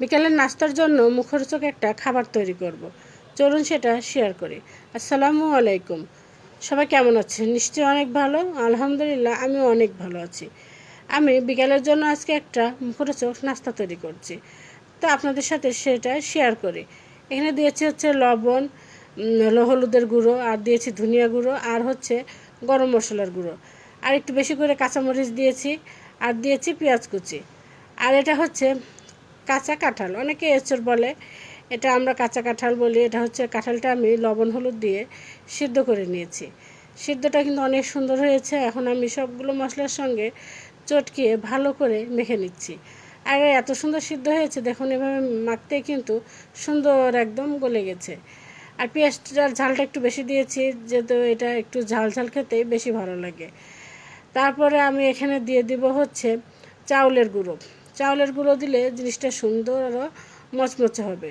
বিকেলের নাস্তার জন্য মুখরোচক একটা খাবার তৈরি করব। চলুন সেটা শেয়ার করি। আসসালামু আলাইকুম। সবাই কেমন আছেন? নিশ্চয়ই অনেক ভালো। আলহামদুলিল্লাহ আমি অনেক ভালো আছি। আমি বিকেলের জন্য আজকে একটা মুখরোচক নাস্তা তৈরি করছি। তো আপনাদের সাথে সেটা শেয়ার করি। এখানে দিয়েছি হচ্ছে লবণ উম, হলুদের গুঁড়ো আর দিয়েছি ধনিয়া গুঁড়ো আর হচ্ছে গরম মশলার গুঁড়ো। আর একটু বেশি করে কাঁচামরিচ দিয়েছি আর দিয়েছি পেঁয়াজ কুচি। আর এটা হচ্ছে কাঁচা কাঁঠাল, অনেকে এঁচড় বলে, এটা আমরা কাঁচা কাঁঠাল বলি, এটা হচ্ছে কাঁঠালটা আমি লবণ, হলুদ দিয়ে সিদ্ধ করে নিয়েছি। সিদ্ধটা কিন্তু অনেক সুন্দর হয়েছে, এখন আমি সবগুলো মশলার সঙ্গে চটকিয়ে ভালো করে মেখে নিচ্ছি। আর, এত সুন্দর সিদ্ধ হয়েছে, দেখুন এভাবে মাখতে কিন্তু সুন্দর একদম গলে গেছে। আর পেঁয়াজটার ঝালটা একটু বেশি দিয়েছি, যেহেতু এটা একটু ঝাল ঝাল খেতে বেশি ভালো লাগে। তারপরে আমি এখানে দিয়ে দিব হচ্ছে চাউলের গুঁড়ো। চাউলের গুঁড়ো দিলে জিনিসটা সুন্দর আরও মচমচে হবে।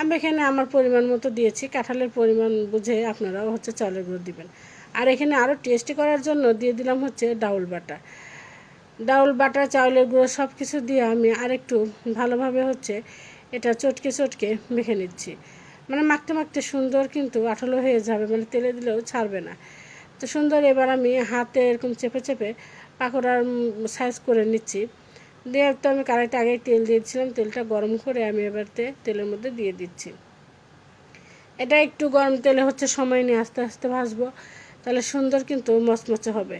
আমি এখানে আমার পরিমাণ মতো দিয়েছি, কাঁঠালের পরিমাণ বুঝে আপনারাও হচ্ছে চাউলের গুঁড়ো দিবেন। আর এখানে আরও টেস্টি করার জন্য দিয়ে দিলাম হচ্ছে ডাউল বাটা ডাউল বাটা চাউলের গুঁড়ো সব কিছু দিয়ে আমি আরেকটু ভালোভাবে হচ্ছে এটা চটকে চটকে মেখে নিচ্ছি। মানে মাখতে মাখতে সুন্দর কিন্তু আঠালো হয়ে যাবে মানে তেলে দিলেও ছাড়বে না। তো সুন্দর এবার আমি হাতে এরকম চেপে চেপে পাকোড়ার সাইজ করে নিচ্ছি। দিয়ে তো আমি কড়াইতে আগে তেল দিয়েছিলাম, তেলটা গরম করে আমি এবারতে তেলের মধ্যে দিয়ে দিচ্ছি। এটা একটু গরম তেলে হচ্ছে সময় নিয়ে আস্তে আস্তে ভাজবো, তাহলে সুন্দর কিন্তু মচমচে হবে।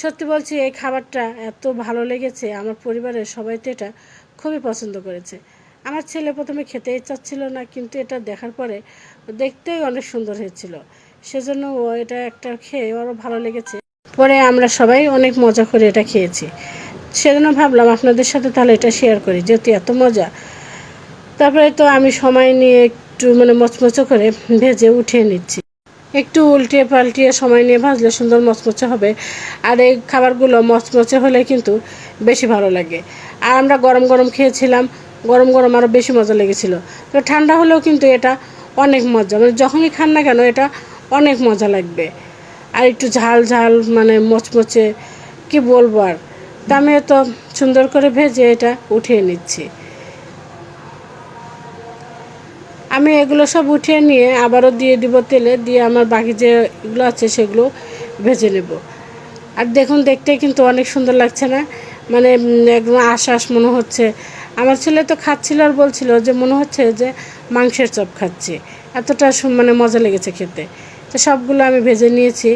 সত্যি বলছি, এই খাবারটা এত ভালো লেগেছে, আমার পরিবারের সবাই তো এটা খুবই পছন্দ করেছে। আমার ছেলে প্রথমে খেতেই চাচ্ছিল না, কিন্তু এটা দেখার পরে দেখতেই অনেক সুন্দর হয়েছিল। সেজন্য ও এটা একটা খেয়ে ওরও ভালো লেগেছে। পরে আমরা সবাই অনেক মজা করে এটা খেয়েছি। সেজন্য ভাবলাম আপনাদের সাথে তাহলে এটা শেয়ার করি, যেহেতু এত মজা। তারপরে তো আমি সময় নিয়ে একটু মানে মচমচে করে ভেজে উঠিয়ে নিচ্ছি। একটু উল্টিয়ে পাল্টিয়ে সময় নিয়ে ভাজলে সুন্দর মচমচে হবে। আর এই খাবারগুলো মচমচে হলে কিন্তু বেশি ভালো লাগে। আর আমরা গরম গরম খেয়েছিলাম, গরম গরম আরও বেশি মজা লেগেছিল। তো ঠান্ডা হলেও কিন্তু এটা অনেক মজা মানে যখনই খান না কেন এটা অনেক মজা লাগবে। আর একটু ঝাল ঝাল মানে মচমচে, কি বলব আর? তা আমি তো সুন্দর করে ভেজে এটা উঠিয়ে নিচ্ছি। আমি এগুলো সব উঠিয়ে নিয়ে আবারও দিয়ে দিব তেলে, দিয়ে আমার বাকি যে এগুলো আছে সেগুলো ভেজে নেব। আর দেখুন, দেখতে কিন্তু অনেক সুন্দর লাগছে না? মানে একদম আশ্বাস মনে হচ্ছে। আমার ছেলে তো খাচ্ছিল আর বলছিল যে, মনে হচ্ছে যে মাংসের চপ খাচ্ছি। এতটা মানে মজা লেগেছে খেতে। তো সবগুলো আমি ভেজে নিয়েছি।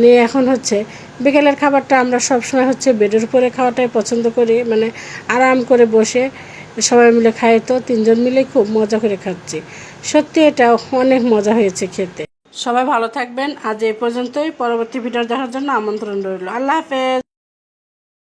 নিয়ে এখন হচ্ছে বিকেলের খাবারটা আমরা সবসময় হচ্ছে বেডের উপরে খাওয়াটাই পছন্দ করি মানে আরাম করে বসে সবাই মিলে খাই। তো তিনজন মিলে খুব মজা করে খাচ্ছি। সত্যি এটা অনেক মজা হয়েছে খেতে। সবাই ভালো থাকবেন। আজ এই পর্যন্তই। পরবর্তী ভিডিও দেখার জন্য আমন্ত্রণ রইল। আল্লাহ হাফেজ।